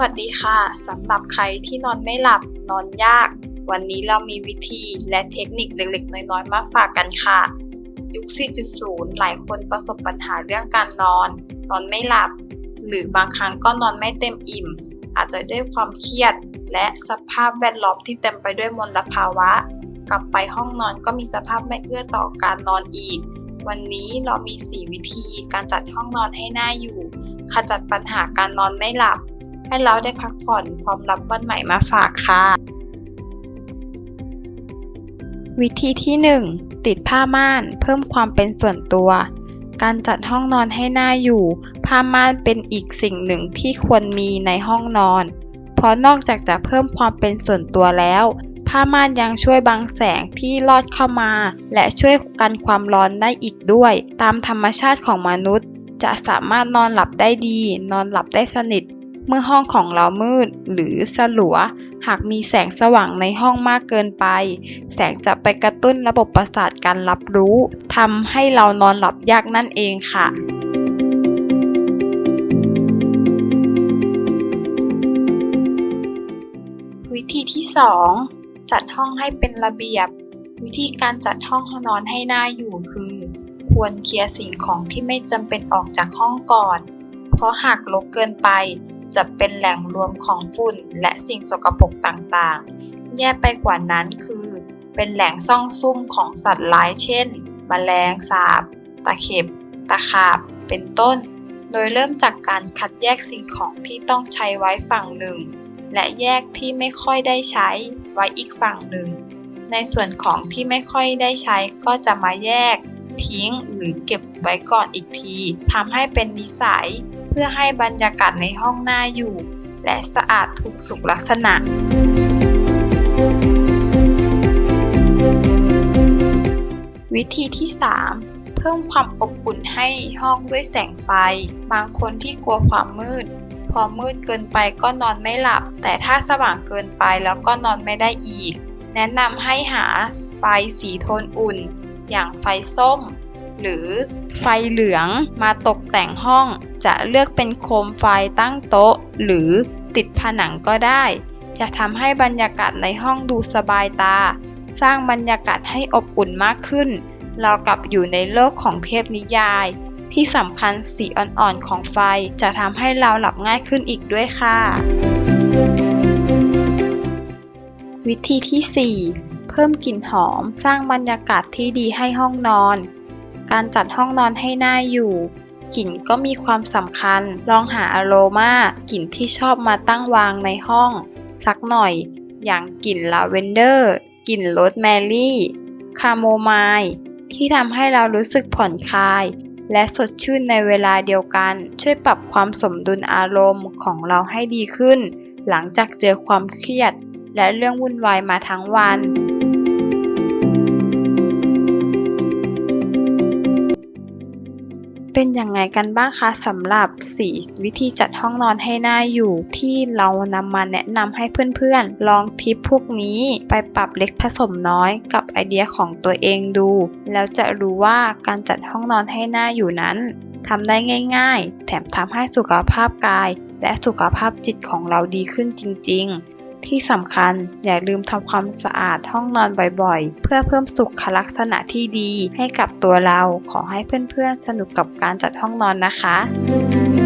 วัสดีค่ะสำหรับใครที่นอนไม่หลับนอนยาก วันนี้เรามีวิธีและเทคนิคเล็กๆ น้อยๆ มาฝากกันค่ะ ยุค 4.0 หลายคนประสบปัญหาเรื่องการนอน นอนไม่หลับ หรือบางครั้งก็นอนไม่เต็มอิ่ม อาจจะด้วยความเครียด และสภาพแวดล้อมที่เต็มไปด้วยมลภาวะ กลับไปห้องนอนก็มีสภาพไม่เอื้อต่อการนอนอีก วันนี้เรามี 4 วิธีการจัดห้องนอนให้น่าอยู่ขจัดปัญหาการนอนไม่หลับ ให้เราได้พักผ่อนพร้อมรับวันใหม่มาฝากค่ะ วิธีที่ 1 ติดผ้าม่าน เพิ่มความเป็นส่วนตัว การจัดห้องนอนให้น่าอยู่ ผ้าม่านเป็นอีกสิ่งหนึ่งที่ควรมีในห้องนอน เพราะนอกจากจะเพิ่มความเป็นส่วนตัวแล้วผ้าม่านยังช่วยบังแสงที่ลอดเข้ามา และช่วยกันความร้อนได้อีกด้วย ตามธรรมชาติของมนุษย์ จะสามารถนอนหลับได้ดี นอนหลับได้สนิท เมื่อห้องของเรามืดหรือสลัว หากมีแสงสว่างในห้องมากเกินไป แสงจะไปกระตุ้นระบบประสาทการรับรู้ทำให้เรานอนหลับยากนั่นเองค่ะวิธีที่ 2 จัดห้องให้เป็นระเบียบ วิธีการจัดห้องนอนให้น่าอยู่คือ ควรเคลียร์สิ่งของที่ไม่จำเป็นออกจากห้องก่อน เพราะหากรกเกินไป จะเป็นแหล่งรวมของฝุ่นและสิ่งสกปรกต่างๆ แย่ไปกว่านั้นคือ เป็นแหล่งซ่องซุ่มของสัตว์ร้ายเช่นแมลงสาบ ตะเข็บ ตะขาบ เป็นต้น โดยเริ่มจากการคัดแยกสิ่งของที่ต้องใช้ไว้ฝั่งหนึ่ง และแยกที่ไม่ค่อยได้ใช้ไว้อีกฝั่งหนึ่ง ในส่วนของที่ไม่ค่อยได้ใช้ก็จะมาแยก ทิ้งหรือเก็บไว้ก่อนอีกทีทำให้เป็นนิสัย พื่อให้บรรยากาศในห้องน่าอยู่ และสะอาดถูกสุขลักษณะวิธีที่ 3 เพิ่มความอบอุ่นให้ห้องด้วยแสงไฟ บางคนที่กลัวความมืด พอมืดเกินไปก็นอนไม่หลับ แต่ถ้าสว่างเกินไปแล้วก็นอนไม่ได้อีก แนะนำให้หาไฟสีโทนอุ่น อย่างไฟส้ม หรือไฟเหลืองมาตกแต่งห้อง จะเลือกเป็นโคมไฟตั้งโต๊ะ หรือติดผนังก็ได้ จะทำให้บรรยากาศในห้องดูสบายตา สร้างบรรยากาศให้อบอุ่นมากขึ้น เรากลับอยู่ในโลกของเทพนิยาย ที่สำคัญสีอ่อนๆของไฟจะทำให้เราหลับง่ายขึ้นอีกด้วยค่ะ วิธีที่ 4 เพิ่มกลิ่นหอม สร้างบรรยากาศที่ดีให้ห้องนอน การจัดห้องนอนให้น่าอยู่ กลิ่นก็มีความสำคัญ ลองหาอโรมากลิ่นที่ชอบมาตั้งวางในห้อง สักหน่อย อย่างกลิ่นลาเวนเดอร์กลิ่นโรสแมรี่ คาโมไมล์ที่ทำให้เรารู้สึกผ่อนคลาย และสดชื่นในเวลาเดียวกัน ช่วยปรับความสมดุลอารมณ์ของเราให้ดีขึ้น หลังจากเจอความเครียด และเรื่องวุ่นวายมาทั้งวัน เป็นยังไงกันบ้างคะสำหรับ 4 วิธีจัดห้องนอนให้น่าอยู่ ที่เรานำมาแนะนำให้เพื่อนๆ ลองทิปพวกนี้ไปปรับเล็กผสมน้อยกับไอเดียของตัวเองดู แล้วจะรู้ว่าการจัดห้องนอนให้น่าอยู่นั้นทำได้ง่าย ๆ แถมทำให้สุขภาพกาย และสุขภาพจิตของเราดีขึ้นจริง ๆ ที่สำคัญ อย่าลืมทำความสะอาดห้องนอนบ่อยๆ เพื่อเพิ่มสุขลักษณะที่ดีให้กับตัวเรา ขอให้เพื่อนๆสนุกกับการจัดห้องนอนนะคะ